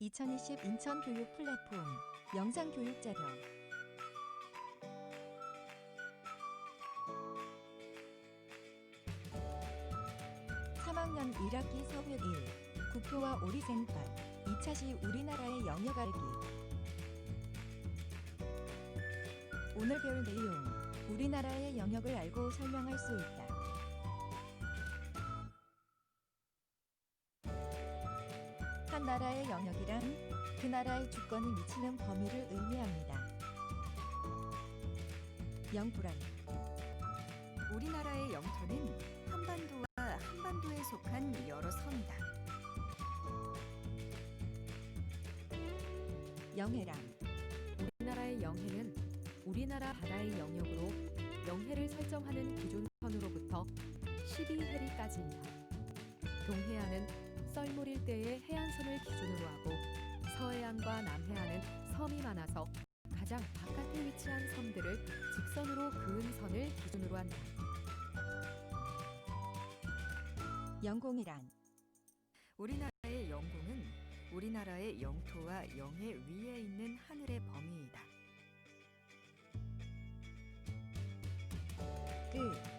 2020 인천 교육 플랫폼 영상 교육 자료 3학년 1학기 서회 1 구표와 오리생밥 2차 시 우리나라의 영역 알기 오늘 배울 내용 우리나라의 영역을 알고 설명할 수 있다. 한 나라의 영역이란 그 나라의 주권이 미치는 범위를 의미합니다. 영토란 우리나라의 영토는 한반도와 한반도에 속한 여러 섬이다. 영해란 우리나라의 영해는 우리나라 바다의 영역으로 영해를 설정하는 기준선으로부터 12해리까지이다. 동해안은 썰물 일대의 해안선을 기준으로 하고 서해안과 남해안은 섬이 많아서 가장 바깥에 위치한 섬들을 직선으로 그은 선을 기준으로 한다. 영공이란 우리나라의 영공은 우리나라의 영토와 영해 위에 있는 하늘의 범위이다. 끝